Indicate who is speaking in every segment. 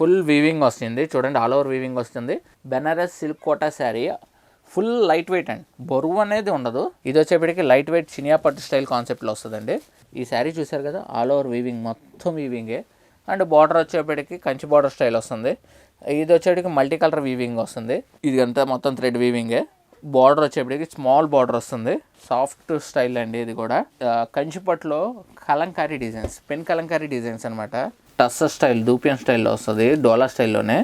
Speaker 1: Full weaving వస్తుంది. చూడండి all over weaving వస్తుంది. Banaras silk Kota sari full light weight and బరువు అనేది ఉండదు. ఇది వచ్చేప్పటికి లైట్ వెయిట్ చినియా పట్టు స్టైల్ కాన్సెప్ట్లో వస్తుందండి. ఈ శారీ చూసారు కదా ఆల్ ఓవర్ వీవింగ్ మొత్తం వీవింగే. అండ్ బార్డర్ వచ్చేప్పటికి కంచి బార్డర్ స్టైల్ వస్తుంది. ఇది వచ్చేటికి మల్టీ కలర్ వీవింగ్ వస్తుంది. ఇది అంతా మొత్తం థ్రెడ్ వీవింగే. బార్డర్ వచ్చేప్పటికి స్మాల్ బార్డర్ వస్తుంది. సాఫ్ట్ స్టైల్ అండి ఇది కూడా. కంచిపట్లో Kalamkari designs pen Kalamkari designs అనమాట టస్ స్టైల్ దూపియన్ స్టైల్లో వస్తుంది డోలా స్టైల్లోనే.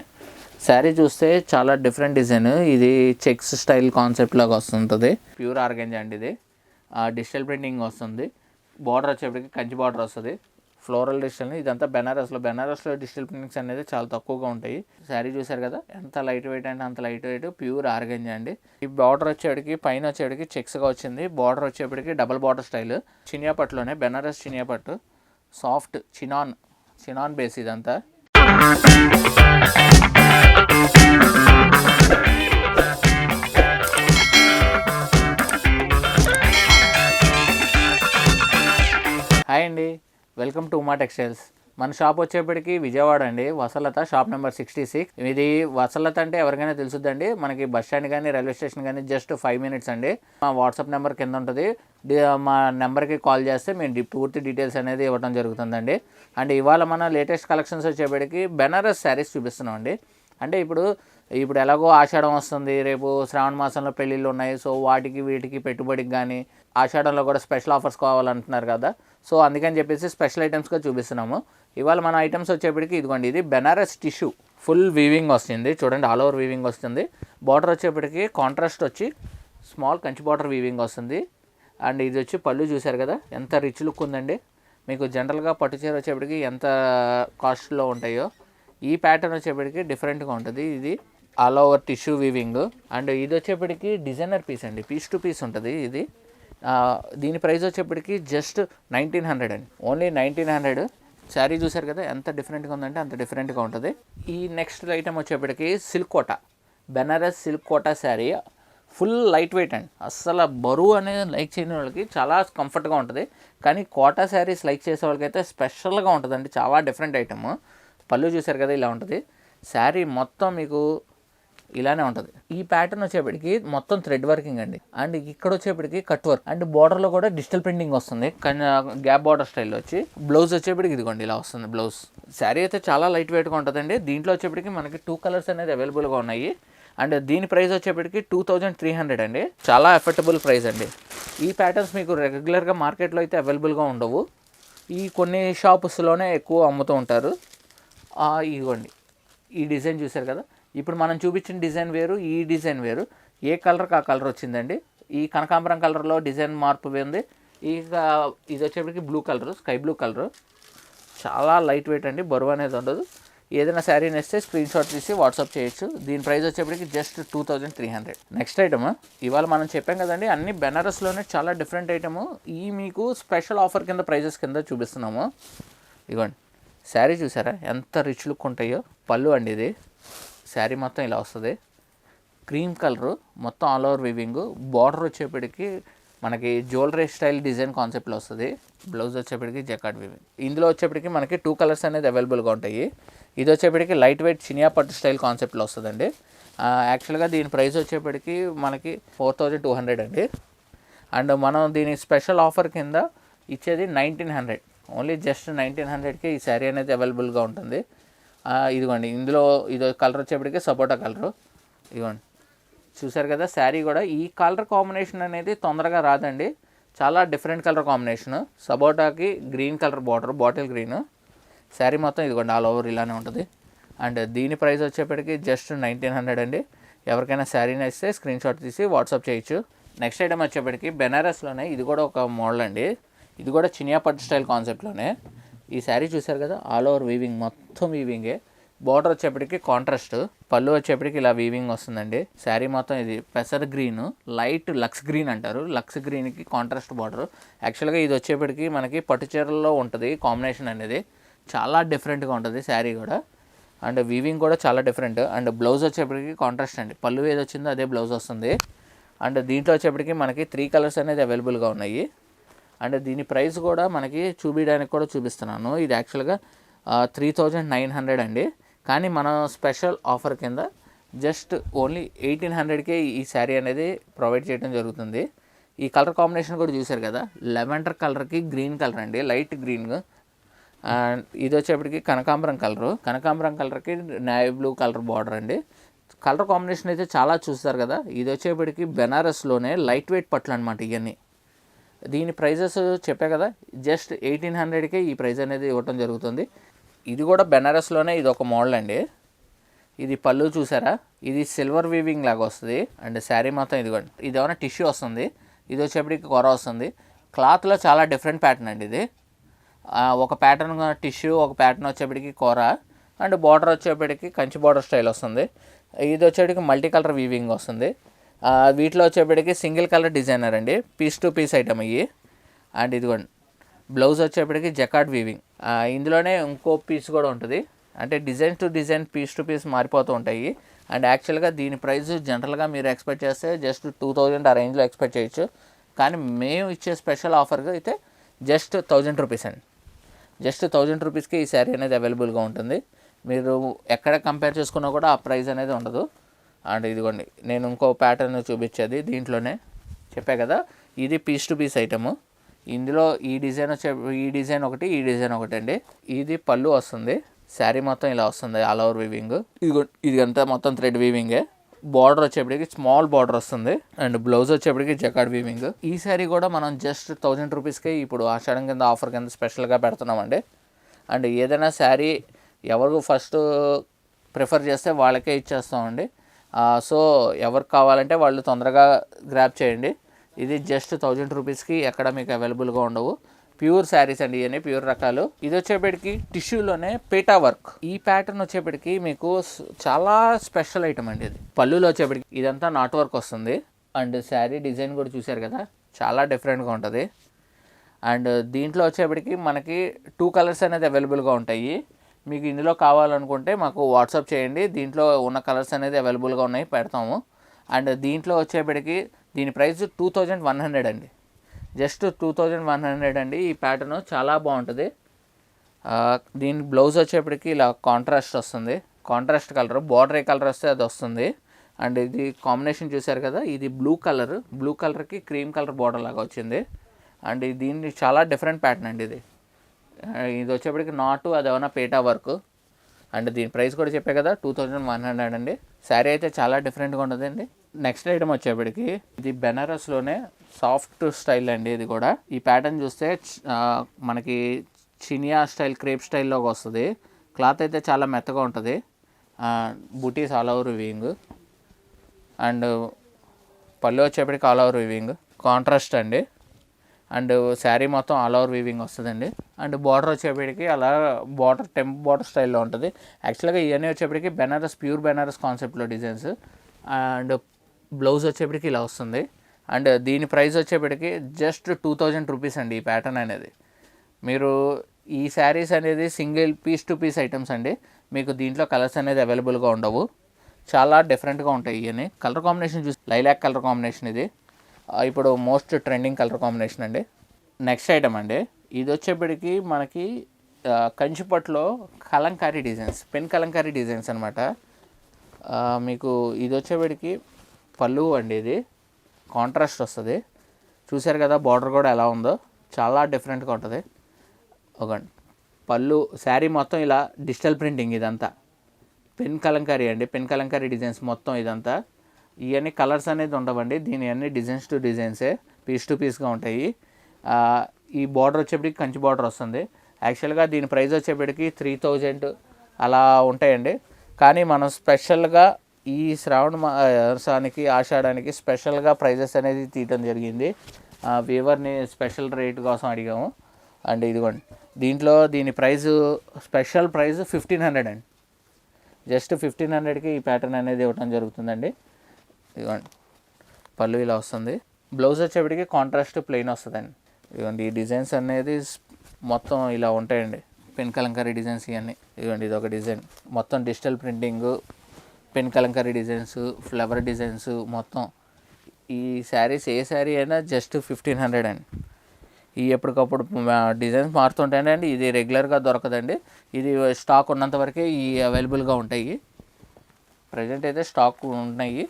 Speaker 1: శారీ చూస్తే చాలా డిఫరెంట్ డిజైన్. ఇది చెక్స్ స్టైల్ కాన్సెప్ట్ లాగా వస్తుంటుంది. ప్యూర్ ఆర్గెంజ్ అండి ఇది. డిజిటల్ ప్రింటింగ్ వస్తుంది. బార్డర్ వచ్చేప్పటికి కంచి బార్డర్ వస్తుంది. ఫ్లోరల్ డిజిటల్ ఇదంతా బెనారస్లో. బెనారస్లో డిజిటల్ ప్రింటింగ్స్ అనేది చాలా తక్కువగా ఉంటాయి. శారీ చూసారు కదా ఎంత లైట్ వెయిట్ అంటే అంత లైట్ వెయిట్. ప్యూర్ ఆర్గంజా అండి. ఈ బార్డర్ వచ్చేటికి పైన వచ్చేటికి చెక్స్గా వచ్చింది. బార్డర్ వచ్చేప్పటికి డబల్ బార్డర్ స్టైల్. చినియాపట్లోనే బెనారస్ చినియాపట్టు. సాఫ్ట్ చినాన్ సినాన్ బేస్ ఇదంతా. హాయ్ అండి. Welcome to Uma textiles. మన షాప్ వచ్చేప్పటికి విజయవాడ అండి. Vasalatha shop number sixty six. ఇది వసలత అంటే ఎవరికైనా తెలుసుద్దండి. మనకి బస్ స్టాండ్ కానీ రైల్వే స్టేషన్ కానీ జస్ట్ ఫైవ్ మినిట్స్ అండి. మా వాట్సాప్ నెంబర్ కింద ఉంటుంది. మా నెంబర్కి కాల్ చేస్తే మేము పూర్తి డీటెయిల్స్ అనేది ఇవ్వడం జరుగుతుందండి. అండ్ ఇవాళ మన లేటెస్ట్ కలెక్షన్స్ వచ్చేప్పటికి బెనారస్ శారీస్ చూపిస్తున్నాం అండి అంటే ఇప్పుడు ఇప్పుడు ఎలాగో ఆషాఢం వస్తుంది. రేపు శ్రావణ మాసంలో పెళ్ళిళ్ళు ఉన్నాయి. సో వాటికి వీటికి పెట్టుబడికి కానీ ఆషాఢంలో కూడా స్పెషల్ ఆఫర్స్ కావాలంటున్నారు కదా. సో అందుకని చెప్పేసి స్పెషల్ ఐటమ్స్గా చూపిస్తున్నాము. ఇవాళ మన ఐటమ్స్ వచ్చేప్పటికి ఇదిగోండి ఇది బెనారస్ టిష్యూ ఫుల్ వీవింగ్ వస్తుంది. చూడండి ఆల్ ఓవర్ వీవింగ్ వస్తుంది. బార్డర్ వచ్చేప్పటికి కాంట్రాస్ట్ వచ్చి స్మాల్ కంచి బార్డర్ వీవింగ్ వస్తుంది. అండ్ ఇది వచ్చి పళ్ళు చూశారు కదా ఎంత రిచ్ లుక్ ఉందండి. మీకు జనరల్గా పట్టు చీర వచ్చేప్పటికి ఎంత కాస్ట్లో ఉంటాయో ఈ ప్యాటర్న్ వచ్చేప్పటికి డిఫరెంట్గా ఉంటుంది. ఇది all over tissue weaving and ఇది వచ్చేప్పటికి డిజైనర్ పీస్ అండి పీస్ టు పీస్ ఉంటుంది ఇది. దీని ప్రైస్ వచ్చేప్పటికి జస్ట్ నైన్టీన్ హండ్రెడ్ అండి. ఓన్లీ నైన్టీన్ హండ్రెడ్ శారీ చూసారు కదా ఎంత డిఫరెంట్గా ఉందంటే అంత డిఫరెంట్గా ఉంటుంది. ఈ నెక్స్ట్ ఐటమ్ వచ్చేప్పటికి silk Kota Banaras silk Kota sari. Full light weight అండి. అస్సలు బరువు అనేది లైక్ చేయని వాళ్ళకి చాలా కంఫర్ట్గా ఉంటుంది. కానీ కోటా శారీస్ లైక్ చేసే వాళ్ళకైతే స్పెషల్గా ఉంటుందండి. చాలా డిఫరెంట్ ఐటమ్ పళ్ళు చూసారు కదా ఇలా ఉంటుంది. శారీ మొత్తం మీకు ఇలానే ఉంటుంది. ఈ ప్యాటర్న్ వచ్చేప్పటికి మొత్తం థ్రెడ్ వర్కింగ్ అండి. అండ్ ఇక్కడ వచ్చేప్పటికి కట్ వర్క్ అండ్ బార్డర్లో కూడా డిజిటల్ ప్రింటింగ్ వస్తుంది. గ్యాప్ బార్డర్ స్టైల్లో వచ్చి బ్లౌజ్ వచ్చేప్పటికి ఇదిగోండి ఇలా వస్తుంది బ్లౌజ్ శారీ అయితే చాలా లైట్ వెయిట్గా ఉంటుందండి. దీంట్లో వచ్చేప్పటికి మనకి టూ కలర్స్ అనేది అవైలబుల్గా ఉన్నాయి. అండ్ దీని ప్రైస్ వచ్చేప్పటికి టూ థౌజండ్ త్రీ హండ్రెడ్ అండి. చాలా ఎఫర్టబుల్ ప్రైస్ అండి. ఈ ప్యాటర్న్స్ మీకు రెగ్యులర్గా మార్కెట్లో అయితే అవైలబుల్గా ఉండవు. ఈ కొన్ని షాప్స్లోనే ఎక్కువ అమ్ముతూ ఉంటారు. ఇదిగోండి. ఈ డిజైన్ చూశారు కదా? ఇప్పుడు మనం చూపించిన డిజైన్ వేరు ఈ డిజైన్ వేరు. ఏ కలర్కి ఆ కలర్ వచ్చిందండి? ఈ కనకాంబరం కలర్లో డిజైన్ మార్పు ఉంది. ఇక ఇది వచ్చేప్పటికి blue colour sky blue colour. చాలా లైట్ వెయిట్ అండి బరువు అనేది ఉండదు. ఏదైనా శారీ నేస్తే స్క్రీన్ షాట్ తీసి వాట్సాప్ చేయొచ్చు. దీని ప్రైస్ వచ్చేప్పటికి just two thousand three hundred. Next item ఇవాళ మనం చెప్పాం కదండి అన్ని బెనారస్లోనే చాలా డిఫరెంట్ ఐటమ్ ఈ మీకు స్పెషల్ ఆఫర్ కింద ప్రైజెస్ కింద చూపిస్తున్నాము. ఇగోండి. శారీ చూసారా? ఎంత రిచ్ లుక్ ఉంటాయో. పళ్ళు అండి ఇది. శారీ మొత్తం ఇలా వస్తుంది. క్రీమ్ కలరు మొత్తం ఆల్ ఓవర్ వివింగ్. బార్డర్ వచ్చేప్పటికి మనకి జ్యువెలరీ స్టైల్ డిజైన్ కాన్సెప్ట్లో వస్తుంది. బ్లౌజ్ వచ్చేప్పటికి జకాట్ వివింగ్. ఇందులో వచ్చేప్పటికి మనకి టూ కలర్స్ అనేది అవైలబుల్గా ఉంటాయి. ఇది వచ్చేప్పటికి లైట్ వెయిట్ చినియా పట్టు స్టైల్ కాన్సెప్ట్లో వస్తుందండి. యాక్చువల్గా దీని ప్రైస్ వచ్చేప్పటికి మనకి ఫోర్ థౌజండ్ టూ హండ్రెడ్ అండి. అండ్ మనం దీని స్పెషల్ ఆఫర్ కింద ఇచ్చేది nineteen hundred. Only just nineteen హండ్రెడ్కి ఈ శారీ అనేది అవైలబుల్గా ఉంటుంది. ఇదిగోండి ఇందులో ఇది కలర్ వచ్చేప్పటికి సపోటా కలరు. ఇదిగోండి చూసారు కదా శారీ కూడా ఈ కలర్ కాంబినేషన్ అనేది తొందరగా రాదండి. చాలా different colour combination. సపోటాకి green colour border bottle green. Sari మొత్తం ఇదిగోండి ఆల్ ఓవర్ ఇలానే ఉంటుంది. అండ్ దీని ప్రైస్ వచ్చేప్పటికి జస్ట్ నైన్టీన్ హండ్రెడ్ అండి. ఎవరికైనా శారీ నచ్చితే స్క్రీన్ షాట్ తీసి వాట్సాప్ చేయొచ్చు. నెక్స్ట్ ఐటమ్ వచ్చేప్పటికి బెనారస్లోనే ఇది కూడా ఒక మోడల్ అండి. ఇది కూడా చినియా పట్టు స్టైల్ కాన్సెప్ట్లోనే. ఈ శారీ చూసారు కదా? ఆల్ ఓవర్ వీవింగ్ మొత్తం వీవింగే బార్డర్ వచ్చేప్పటికి కాంట్రాస్ట్ పళ్ళు వచ్చేప్పటికి ఇలా వీవింగ్ వస్తుందండి. శారీ మొత్తం ఇది పెసర్ గ్రీన్ లైట్ లక్స్ గ్రీన్ అంటారు. లక్స్ గ్రీన్కి కాంట్రాస్ట్ బార్డర్ యాక్చువల్గా ఇది వచ్చేప్పటికి మనకి పట్టు చీరల్లో ఉంటుంది కాంబినేషన్ అనేది. చాలా డిఫరెంట్గా ఉంటుంది శారీ కూడా. అండ్ వీవింగ్ కూడా చాలా డిఫరెంట్ అండ్ బ్లౌజ్ వచ్చేప్పటికి కాంట్రాస్ట్ అండి. పళ్ళు ఏది వచ్చిందో అదే బ్లౌజ్ వస్తుంది. అండ్ దీంట్లో వచ్చేప్పటికి మనకి త్రీ కలర్స్ అనేది అవైలబుల్గా ఉన్నాయి. అండ్ దీని ప్రైస్ కూడా మనకి చూపించడానికి కూడా చూపిస్తున్నాను. ఇది యాక్చువల్గా త్రీ థౌజండ్ నైన్ హండ్రెడ్ అండి. కానీ మనం స్పెషల్ ఆఫర్ కింద జస్ట్ ఓన్లీ ఎయిటీన్ హండ్రెడ్కే ఈ శారీ అనేది ప్రొవైడ్ చేయడం జరుగుతుంది. ఈ కలర్ కాంబినేషన్ కూడా చూశారు కదా లెవెండర్ కలర్కి గ్రీన్ కలర్ అండి లైట్ గ్రీన్. అండ్ ఇది వచ్చేప్పటికి కనకాంబరం కలరు. కనకాంబరం కలర్కి నావీ బ్లూ కలర్ బార్డర్ అండి. కలర్ కాంబినేషన్ అయితే చాలా చూస్తారు కదా ఇది వచ్చేప్పటికి బెనారస్లోనే లైట్ వెయిట్ పట్లు అనమాట ఇవన్నీ దీని ప్రైజెస్ చెప్పా కదా జస్ట్ ఎయిటీన్ హండ్రెడ్కే ఈ ప్రైస్ అనేది ఇవ్వటం జరుగుతుంది. ఇది కూడా బెనారస్లోనే ఇది ఒక మోడల్ అండి. ఇది పళ్ళు చూసారా? ఇది సిల్వర్ వీవింగ్ లాగా వస్తుంది. అండ్ శారీ మొత్తం ఇది ఇది ఏమైనా టిష్యూ వస్తుంది. ఇది వచ్చేప్పటికి కొర వస్తుంది. క్లాత్లో చాలా డిఫరెంట్ ప్యాటర్న్ అండి ఇది. ఒక ప్యాటర్న్ టిష్యూ ఒక ప్యాటర్న్ వచ్చేప్పటికి కూర అండ్ బార్డర్ వచ్చేప్పటికి కంచి బార్డర్ స్టైల్ వస్తుంది. ఇది వచ్చేప్పటికి మల్టీ కలర్ వీవింగ్ వస్తుంది. వీటిలో వచ్చేప్పటికి సింగిల్ కలర్ డిజైనర్ అండి. పీస్ టు పీస్ ఐటమ్ ఇవి అండ్ ఇదిగోండి బ్లౌజ్ వచ్చేప్పటికి జకాట్ వీవింగ్. ఇందులోనే ఇంకో పీస్ కూడా ఉంటుంది. అంటే design to design piece to piece మారిపోతూ ఉంటాయి. అండ్ యాక్చువల్గా దీని ప్రైస్ జనరల్గా మీరు ఎక్స్పెక్ట్ చేస్తే జస్ట్ టూ థౌజండ్ ఆ రేంజ్లో ఎక్స్పెక్ట్ చేయొచ్చు. కానీ మేము ఇచ్చే స్పెషల్ ఆఫర్గా అయితే జస్ట్ థౌజండ్ రూపీస్ అండి. జస్ట్ థౌజండ్ రూపీస్కి ఈ శారీ అనేది అవైలబుల్గా ఉంటుంది. మీరు ఎక్కడ కంపేర్ చేసుకున్నా కూడా ఆ ప్రైస్ అనేది ఉండదు. అండ్ ఇదిగోండి నేను ఇంకో ప్యాటర్న్ చూపించేది దీంట్లోనే. చెప్పా కదా ఇది పీస్ టు పీస్ ఐటము ఇందులో ఈ డిజైన్ వచ్చే ఈ డిజైన్ ఒకటి ఈ డిజైన్ ఒకటి అండి. ఇది పళ్ళు వస్తుంది శారీ మొత్తం ఇలా వస్తుంది ఆల్ ఓవర్ వీవింగ్ ఇది ఇది అంతా మొత్తం థ్రెడ్ వీవింగే బార్డర్ వచ్చేప్పటికి స్మాల్ బార్డర్ వస్తుంది అండ్ బ్లౌజ్ వచ్చేప్పటికి జకాడ్ వీవింగ్ ఈ శారీ కూడా మనం జస్ట్ థౌజండ్ రూపీస్కి ఇప్పుడు ఆషాఢం కింద ఆఫర్ కింద స్పెషల్గా పెడుతున్నామండి. అండ్ ఏదైనా శారీ ఎవరు ఫస్ట్ ప్రిఫర్ చేస్తే వాళ్ళకే ఇచ్చేస్తామండి. సో ఎవరికి కావాలంటే వాళ్ళు తొందరగా గ్రాప్ చేయండి. ఇది జస్ట్ థౌజండ్ రూపీస్కి ఎక్కడ మీకు అవైలబుల్గా ఉండవు. ప్యూర్ శారీస్ అండి ఇవన్నీ ప్యూర్ రకాలు. ఇది వచ్చేప్పటికి టిష్యూలోనే పేటా వర్క్ ఈ ప్యాటర్న్ వచ్చేప్పటికి మీకు చాలా స్పెషల్ ఐటమ్ అండి ఇది. పళ్ళులో వచ్చేప్పటికి ఇదంతా నాట్ వర్క్ వస్తుంది. అండ్ శారీ డిజైన్ కూడా చూశారు కదా చాలా డిఫరెంట్గా ఉంటుంది. అండ్ దీంట్లో వచ్చేప్పటికి మనకి టూ కలర్స్ అనేది అవైలబుల్గా ఉంటాయి. మీకు ఇందులో కావాలనుకుంటే మాకు వాట్సాప్ చేయండి. దీంట్లో ఉన్న కలర్స్ అనేది అవైలబుల్గా ఉన్నాయి పెడతాము. అండ్ దీంట్లో వచ్చేప్పటికి దీని price two thousand one hundred అండి. Just two thousand one hundred అండి. ఈ ప్యాటర్న్ చాలా బాగుంటుంది. దీని బ్లౌజ్ వచ్చేప్పటికి ఇలా కాంట్రాస్ట్ వస్తుంది. కాంట్రాస్ట్ కలర్ బార్డర్ ఏ కలర్ వస్తే అది వస్తుంది. అండ్ ఇది కాంబినేషన్ చూశారు కదా ఇది బ్లూ కలర్. బ్లూ కలర్కి క్రీమ్ కలర్ బార్డర్ లాగా వచ్చింది. అండ్ దీన్ని చాలా డిఫరెంట్ ప్యాటర్న్ అండి ఇది. ఇది వచ్చేప్పటికి నాటు అది ఏమైనా పేటా వర్క్ అండ్ దీని ప్రైస్ కూడా చెప్పే కదా టూ థౌజండ్ వన్ హండ్రెడ్ అండి. శారీ అయితే చాలా డిఫరెంట్గా ఉంటుందండి. నెక్స్ట్ ఐటమ్ వచ్చేప్పటికి ఇది బెనారస్లోనే సాఫ్ట్ స్టైల్ అండి ఇది కూడా. ఈ ప్యాటర్న్ చూస్తే మనకి చినియా స్టైల్ క్రేప్ స్టైల్లోకి వస్తుంది. క్లాత్ అయితే చాలా మెత్తగా ఉంటుంది. బుటీస్ ఆల్ ఓవర్ వివింగ్ అండ్ పళ్ళు వచ్చేప్పటికి ఆల్ ఓవర్ వివింగ్ కాంట్రాస్ట్ అండి. అండ్ శారీ మొత్తం ఆల్ ఓవర్ వీవింగ్ వస్తుందండి. అండ్ బార్డర్ వచ్చేప్పటికి అలా బార్డర్ టెంప్ బార్డర్ స్టైల్లో ఉంటుంది. యాక్చువల్గా ఇవన్నీ వచ్చేప్పటికి బెనారస్ ప్యూర్ బెనారస్ కాన్సెప్ట్లో డిజైన్స్. అండ్ బ్లౌజ్ వచ్చేప్పటికి ఇలా వస్తుంది. అండ్ దీని ప్రైస్ వచ్చేప్పటికి జస్ట్ టూ థౌజండ్ రూపీస్ అండి ఈ ప్యాటర్న్ అనేది. మీరు ఈ శారీస్ అనేది single piece two piece items అండి. మీకు దీంట్లో కలర్స్ అనేది అవైలబుల్గా ఉండవు. చాలా డిఫరెంట్గా ఉంటాయి ఇవన్నీ కలర్ కాంబినేషన్ చూసి లైలాక్ కలర్ కాంబినేషన్ ఇది. ఇప్పుడు మోస్ట్ ట్రెండింగ్ కలర్ కాంబినేషన్ అండి. నెక్స్ట్ ఐటమ్ అండి. ఇది వచ్చేప్పటికి మనకి కంచిపట్లో Kalamkari designs pen Kalamkari designs అనమాట మీకు ఇది వచ్చేప్పటికి పళ్ళు అండి ఇది. కాంట్రాస్ట్ వస్తుంది. చూశారు కదా బార్డర్ కూడా ఎలా ఉందో? చాలా డిఫరెంట్గా ఉంటుంది. ఒక పళ్ళు శారీ మొత్తం ఇలా డిజిటల్ ప్రింటింగ్ ఇదంతా. పెన్ కలంకారీ అండి. పెన్ కలంకారీ డిజైన్స్ మొత్తం ఇదంతా. ఇవన్నీ కలర్స్ అనేది ఉండవండి. దీని అన్ని డిజైన్స్ టు డిజైన్సే పీస్ టు పీస్గా ఉంటాయి. ఈ బార్డర్ వచ్చేప్పటికి కంచి బార్డర్ వస్తుంది. యాక్చువల్గా దీని ప్రైస్ వచ్చేప్పటికి త్రీ థౌజండ్ అలా ఉంటాయండి. కానీ మనం స్పెషల్గా ఈ శ్రావణ మాసానికి ఆషాఢానికి స్పెషల్గా ప్రైజెస్ అనేది తీయటం జరిగింది. వీవర్ని స్పెషల్ రేట్ కోసం అడిగాము. అండ్ ఇదిగోండి దీంట్లో దీని price special price fifteen hundred అండి. జస్ట్ ఫిఫ్టీన్ హండ్రెడ్కి ఈ ప్యాటర్న్ అనేది ఇవ్వడం జరుగుతుందండి. ఇదిగోండి పళ్ళు ఇలా వస్తుంది. బ్లౌజ్ వచ్చేప్పటికి కాంట్రాస్ట్ ప్లెయిన్ వస్తుందండి. ఇదిగోండి ఈ డిజైన్స్ అనేది మొత్తం ఇలా ఉంటాయండి. పెన్ కలంకారీ డిజైన్స్ ఇవన్నీ. ఇదిగోండి ఇది ఒక డిజైన్ మొత్తం digital printing pen Kalamkari designs flower designs మొత్తం. ఈ శారీస్ ఏ శారీ అయినా జస్ట్ ఫిఫ్టీన్ హండ్రెడ్ అండి. ఈ ఎప్పటికప్పుడు డిజైన్స్ మారుతుంటాయండి. ఇది రెగ్యులర్గా దొరకదండి. ఇది స్టాక్ ఉన్నంత వరకే ఈ అవైలబుల్గా ఉంటాయి. ప్రజెంట్ అయితే స్టాక్ ఉన్నాయి.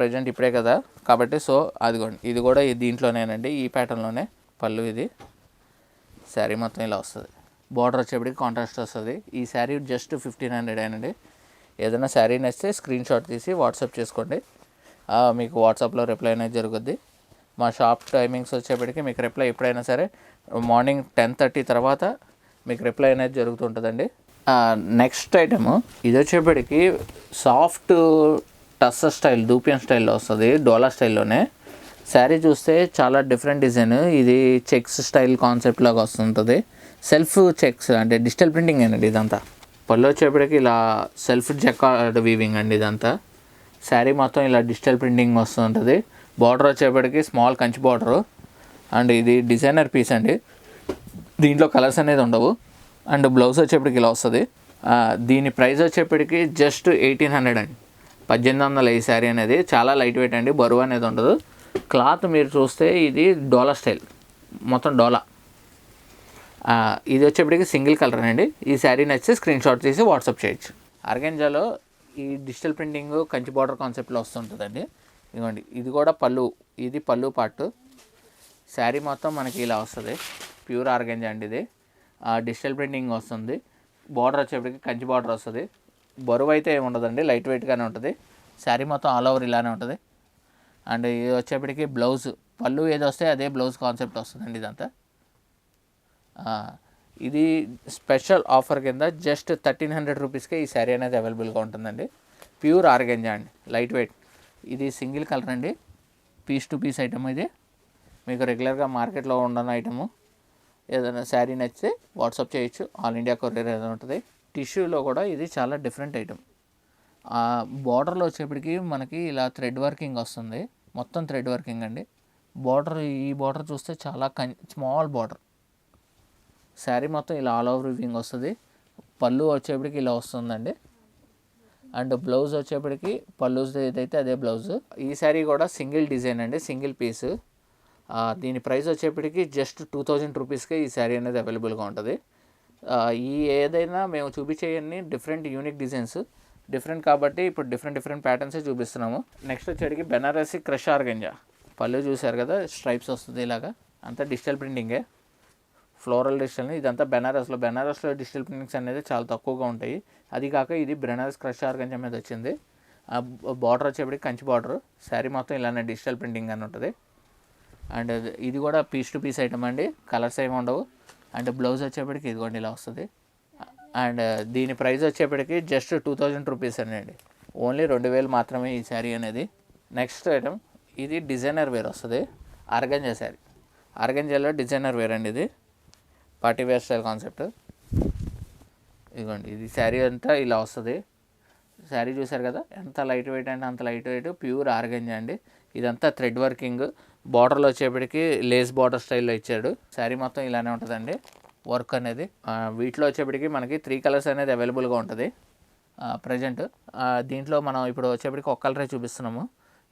Speaker 1: ప్రజెంట్ ఇప్పుడే కదా. కాబట్టి సో అదిగోండి. ఇది కూడా దీంట్లోనేనండి. ఈ ప్యాటర్న్లోనే పళ్ళు ఇది. శారీ మొత్తం ఇలా వస్తుంది. బార్డర్ వచ్చేప్పటికి కాంట్రాస్ట్ వస్తుంది. ఈ శారీ జస్ట్ ఫిఫ్టీన్ హండ్రెడ్ అండి ఏదైనా శారీ నచ్చితే స్క్రీన్ షాట్ తీసి వాట్సాప్ చేసుకోండి. మీకు వాట్సాప్లో రిప్లై అనేది జరుగుద్ది. మా షాప్ టైమింగ్స్ వచ్చేప్పటికి మీకు రిప్లై ఎప్పుడైనా సరే మార్నింగ్ టెన్ థర్టీ తర్వాత మీకు రిప్లై అనేది జరుగుతుంటుందండి. నెక్స్ట్ ఐటమ్ ఇది వచ్చేప్పటికి సాఫ్ట్ టస్ స్టైల్ దూపియన్ స్టైల్లో వస్తుంది డోలా స్టైల్లోనే. శారీ చూస్తే చాలా డిఫరెంట్ డిజైన్. ఇది చెక్స్ స్టైల్ కాన్సెప్ట్ లాగా వస్తుంటుంది. సెల్ఫ్ చెక్స్ అంటే డిజిటల్ ప్రింటింగ్ అండి ఇదంతా. పళ్ళు వచ్చేప్పటికి ఇలా సెల్ఫ్ జెకార్డ్ వీవింగ్ అండి ఇదంతా. శారీ మొత్తం ఇలా డిజిటల్ ప్రింటింగ్ వస్తుంటుంది. బార్డర్ వచ్చేప్పటికి స్మాల్ కంచి బార్డరు. అండ్ ఇది డిజైనర్ పీస్ అండి. దీంట్లో కలర్స్ అనేది ఉండవు. అండ్ బ్లౌజ్ వచ్చేప్పటికి ఇలా వస్తుంది. దీని ప్రైస్ వచ్చేప్పటికి జస్ట్ ఎయిటీన్ హండ్రెడ్ అండి. పద్దెనిమిది వందల ఈ శారీ అనేది చాలా లైట్ వెయిట్ అండి బరువు అనేది ఉండదు. క్లాత్ మీరు చూస్తే ఇది డోలా స్టైల్ మొత్తం డోలా. ఇది వచ్చేప్పటికి సింగిల్ కలర్ అండి. ఈ శారీ నచ్చితే స్క్రీన్ షాట్ తీసి వాట్సాప్ చేయొచ్చు. ఆర్గెంజాలో ఈ డిజిటల్ ప్రింటింగ్ కంచి బార్డర్ కాన్సెప్ట్లో వస్తుంటుందండి. ఇదిగోండి ఇది కూడా పళ్ళు ఇది పళ్ళు పార్ట్ శారీ మొత్తం మనకి ఇలా వస్తుంది. ప్యూర్ ఆర్గెంజా అండి ఇది. డిజిటల్ ప్రింటింగ్ వస్తుంది. బార్డర్ వచ్చేప్పటికి కంచి బార్డర్ వస్తుంది. బరువు అయితే ఏమి ఉండదండి లైట్ వెయిట్గానే ఉంటుంది. శారీ మొత్తం ఆల్ ఓవర్ ఇలానే ఉంటుంది. అండ్ ఇది వచ్చేప్పటికి బ్లౌజ్ పళ్ళు ఏది వస్తే అదే బ్లౌజ్ కాన్సెప్ట్ వస్తుందండి ఇదంతా. ఇది స్పెషల్ ఆఫర్ కింద జస్ట్ థర్టీన్ హండ్రెడ్ రూపీస్కే ఈ శారీ అనేది అవైలబుల్గా ఉంటుందండి. ప్యూర్ ఆర్గెంజా అండి లైట్ వెయిట్. ఇది సింగిల్ కలర్ అండి పీస్ టు పీస్ ఐటమ్ ఇది. మీకు రెగ్యులర్గా మార్కెట్లో ఉండని ఐటము. ఏదైనా శారీ నచ్చితే వాట్సాప్ చేయొచ్చు ఆల్ ఇండియా కొరియర్ ఏదైనా ఉంటుంది. టిష్యూలో కూడా ఇది చాలా డిఫరెంట్ ఐటమ్ ఆ బార్డర్లో వచ్చేప్పటికి మనకి ఇలా థ్రెడ్ వర్కింగ్ వస్తుంది. మొత్తం థ్రెడ్ వర్కింగ్ అండి. బార్డర్ ఈ బార్డర్ చూస్తే చాలా కన్ స్మాల్ బార్డర్. శారీ మొత్తం ఇలా ఆల్ ఓవర్ వివింగ్ వస్తుంది. పళ్ళు వచ్చేప్పటికి ఇలా వస్తుందండి. అండ్ బ్లౌజ్ వచ్చేప్పటికి పళ్ళు ఏదైతే అదే బ్లౌజ్. ఈ శారీ కూడా సింగిల్ డిజైన్ అండి సింగిల్ పీస్. దీని ప్రైస్ వచ్చేప్పటికి జస్ట్ టూ థౌజండ్ రూపీస్కే ఈ శారీ అనేది అవైలబుల్గా ఉంటుంది. ఈ ఏదైనా మేము చూపించేయన్ని డిఫరెంట్ యూనిక్ డిజైన్స్ డిఫరెంట్ కాబట్టి ఇప్పుడు డిఫరెంట్ డిఫరెంట్ ప్యాటర్న్సే చూపిస్తున్నాము. నెక్స్ట్ వచ్చేటికి బెనారసి క్రష్ ఆర్గంజా పళ్ళు చూసారు కదా స్ట్రైప్స్ వస్తుంది ఇలాగా. అంతా డిజిటల్ ప్రింటింగే ఫ్లోరల్ డిజిటల్ ఇదంతా బెనారస్లో బెనారస్లో డిజిటల్ ప్రింటింగ్స్ అనేది చాలా తక్కువగా ఉంటాయి. అది కాక ఇది బెనారస్ క్రష్ ఆర్గంజా మీద వచ్చింది. ఆ బార్డర్ వచ్చేప్పటికి కంచి బార్డర్ శారీ మొత్తం ఇలానే డిజిటల్ ప్రింటింగ్ అని ఉంటుంది. అండ్ ఇది కూడా పీస్ టు పీస్ ఐటమ్ అండి. కలర్స్ ఏమి ఉండవు. అండ్ బ్లౌజ్ వచ్చేప్పటికి ఇదిగోండి ఇలా వస్తుంది. అండ్ దీని ప్రైస్ వచ్చేప్పటికి జస్ట్ టూ థౌజండ్ రూపీస్ అండి. ఓన్లీ రెండు వేలు మాత్రమే ఈ శారీ అనేది. నెక్స్ట్ ఐటమ్ ఇది డిజైనర్ వేర్ వస్తుంది. ఆర్గంజా శారీ. ఆర్గంజాలో డిజైనర్ వేర్ అండి ఇది. Party wear style concept. ఇదిగోండి ఇది శారీ అంతా ఇలా వస్తుంది. శారీ చూసారు కదా? ఎంత లైట్ వెయిట్ అంటే అంత లైట్ వెయిట్ ప్యూర్ ఆర్గంజా అండి. ఇదంతా థ్రెడ్ వర్కింగ్. బార్డర్లో వచ్చేప్పటికి లేస్ బార్డర్ స్టైల్లో ఇచ్చాడు. శారీ మొత్తం ఇలానే ఉంటుందండి. వర్క్ అనేది. వీటిలో వచ్చేప్పటికి మనకి త్రీ కలర్స్ అనేది అవైలబుల్గా ఉంటుంది. ప్రజెంట్. దీంట్లో మనం ఇప్పుడు వచ్చేప్పటికి ఒక కలరే చూపిస్తున్నాము.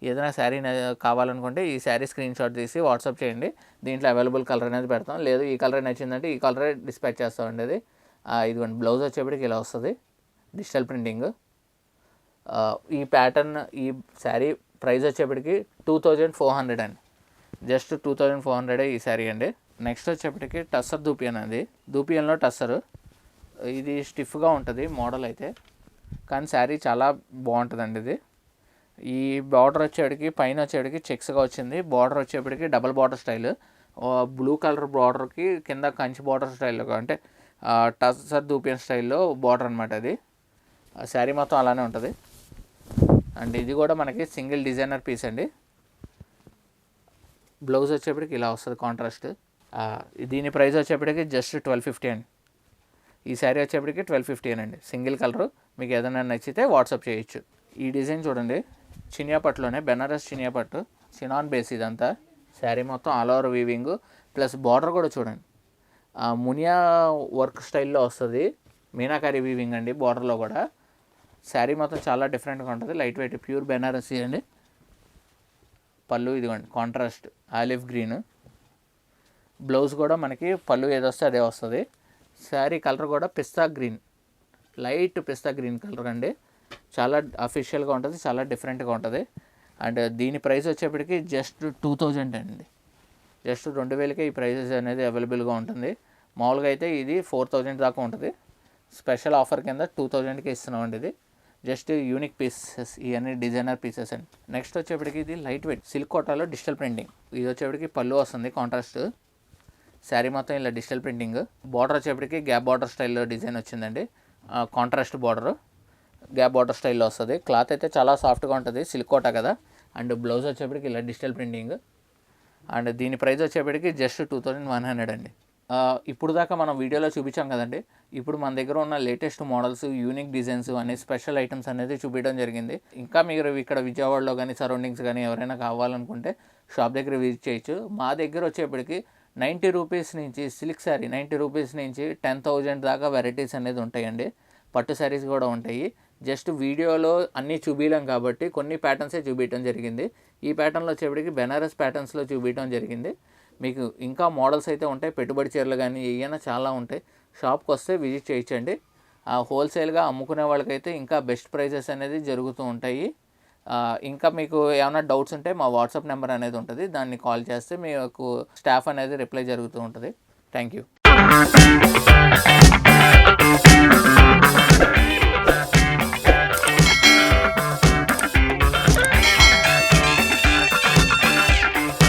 Speaker 1: ఏదైనా శారీ కావాలనుకుంటే ఈ శారీ స్క్రీన్ షాట్ తీసి వాట్సాప్ చేయండి. దీంట్లో అవైలబుల్ కలర్ అనేది పెడతాం. లేదు ఈ కలర్ నచ్చిందంటే ఈ కలరే డిస్పాచ్ చేస్తామండి అది ఇదిగోండి బ్లౌజ్ వచ్చేప్పటికి ఇలా వస్తుంది. Digital printing. ఈ ప్యాటర్న్ ఈ శారీ ప్రైస్ వచ్చేప్పటికి టూ థౌజండ్ ఫోర్ హండ్రెడ్ అండి. Just two thousand four hundred ఈ శారీ అండి. నెక్స్ట్ వచ్చేప్పటికి టస్సర్ దూపియన్ అది దూపియన్లో టస్సర్. ఇది స్టిఫ్గా ఉంటుంది మోడల్ అయితే. కానీ శారీ చాలా బాగుంటుందండి ఇది. ఈ బార్డర్ వచ్చేటికి పైన వచ్చేటికి చెక్స్గా వచ్చింది. బార్డర్ వచ్చేప్పటికి double border style. Blue colour బార్డర్కి కింద కంచి బార్డర్ స్టైల్లో అంటే టస్సర్ దూపియన్ స్టైల్లో బార్డర్ అనమాట అది. శారీ మొత్తం అలానే ఉంటుంది. అండ్ ఇది కూడా మనకి సింగిల్ డిజైనర్ పీస్ అండి. బ్లౌజ్ వచ్చేప్పటికి ఇలా వస్తుంది కాంట్రాస్ట్ దీని ప్రైస్ వచ్చేప్పటికి జస్ట్ ట్వెల్వ్ ఫిఫ్టీ అండి. ఈ శారీ వచ్చేప్పటికి ట్వెల్వ్ ఫిఫ్టీ అండి. సింగిల్ కలర్ మీకు ఏదైనా నచ్చితే వాట్సాప్ చేయొచ్చు. ఈ డిజైన్ చూడండి. చినియాపట్లోనే బెనారస్ చినియాపట్టు సినాన్ చినాన్ బేస్ ఇదంతా. శారీ మొత్తం all over weaving plus border కూడా చూడండి. మునియా వర్క్ స్టైల్లో వస్తుంది. మీనాకారి వీవింగ్ అండి బార్డర్లో కూడా. శారీ మొత్తం చాలా డిఫరెంట్గా ఉంటుంది. లైట్ వెయిట్ ప్యూర్ బెనారసీ అండి. పళ్ళు ఇదిగోండి కాంట్రాస్ట్ ఆలివ్ గ్రీన్ బ్లౌజ్ కూడా మనకి పళ్ళు ఏదొస్తే అదే వస్తుంది. శారీ కలర్ కూడా pista green light pista green colour అండి. చాలా అఫీషియల్గా ఉంటుంది చాలా డిఫరెంట్గా ఉంటుంది. అండ్ దీని ప్రైస్ వచ్చేప్పటికి జస్ట్ టూ థౌజండ్ అండి. జస్ట్ రెండు వేలకే ఈ ప్రైజెస్ అనేది అవైలబుల్గా ఉంటుంది. మామూలుగా అయితే ఇది ఫోర్ థౌజండ్ దాకా ఉంటుంది. స్పెషల్ ఆఫర్ కింద టూ థౌజండ్కి ఇస్తున్నామండి ఇది. జస్ట్ యూనిక్ పీసెస్ ఇవన్నీ డిజైనర్ పీసెస్ అండి నెక్స్ట్ వచ్చేప్పటికి ఇది లైట్ వెయిట్ సిల్క్ కోటాలో డిజిటల్ ప్రింటింగ్. ఇది వచ్చేప్పటికి పళ్ళు వస్తుంది కాంట్రాస్ట్ శారీ మొత్తం ఇలా డిజిటల్ ప్రింటింగ్. బార్డర్ వచ్చేప్పటికి గ్యాప్ బార్డర్ స్టైల్లో డిజైన్ వచ్చిందండి. Contrast border. గ్యాప్ బార్డర్ స్టైల్లో వస్తుంది. క్లాత్ అయితే చాలా సాఫ్ట్గా ఉంటుంది సిల్క్ కోట కదా. అండ్ బ్లౌజ్ వచ్చేప్పటికి ఇలా డిజిటల్ ప్రింటింగ్. అండ్ దీని ప్రైస్ వచ్చేప్పటికి just two thousand one hundred అండి. ఇప్పుడు దాకా మనం వీడియోలో చూపించాం కదండి. ఇప్పుడు మన దగ్గర ఉన్న లేటెస్ట్ మోడల్స్ యూనిక్ డిజైన్స్ అనే స్పెషల్ ఐటమ్స్ అనేది చూపించడం జరిగింది. ఇంకా మీరు ఇక్కడ విజయవాడలో కానీ సరౌండింగ్స్ కానీ ఎవరైనా కావాలనుకుంటే షాప్ దగ్గర విజిట్ చేయొచ్చు. మా దగ్గర వచ్చేప్పటికి నైంటీ రూపీస్ నుంచి సిల్క్ శారీ నైంటీ రూపీస్ నుంచి టెన్ థౌజండ్ దాకా వెరైటీస్ అనేది ఉంటాయండి. పట్టు శారీస్ కూడా ఉంటాయి. జస్ట్ వీడియోలో అన్నీ చూపించలేం కాబట్టి కొన్ని ప్యాటర్న్సే చూపించడం జరిగింది. ఈ ప్యాటర్న్లో వచ్చేప్పటికి బెనారస్ ప్యాటర్న్స్లో చూపించడం జరిగింది. మీకు ఇంకా మోడల్స్ అయితే ఉంటాయి. పెట్టుబడి చీరలు కానీ ఏమైనా చాలా ఉంటాయి. షాప్కి వస్తే విజిట్ చేయించండి. హోల్సేల్గా అమ్ముకునే వాళ్ళకైతే ఇంకా బెస్ట్ ప్రైజెస్ అనేది జరుగుతూ ఉంటాయి. ఇంకా మీకు ఏమైనా డౌట్స్ ఉంటే మా వాట్సాప్ నెంబర్ అనేది ఉంటుంది. దాన్ని కాల్ చేస్తే మీకు స్టాఫ్ అనేది రిప్లై జరుగుతూ ఉంటుంది. Thank you.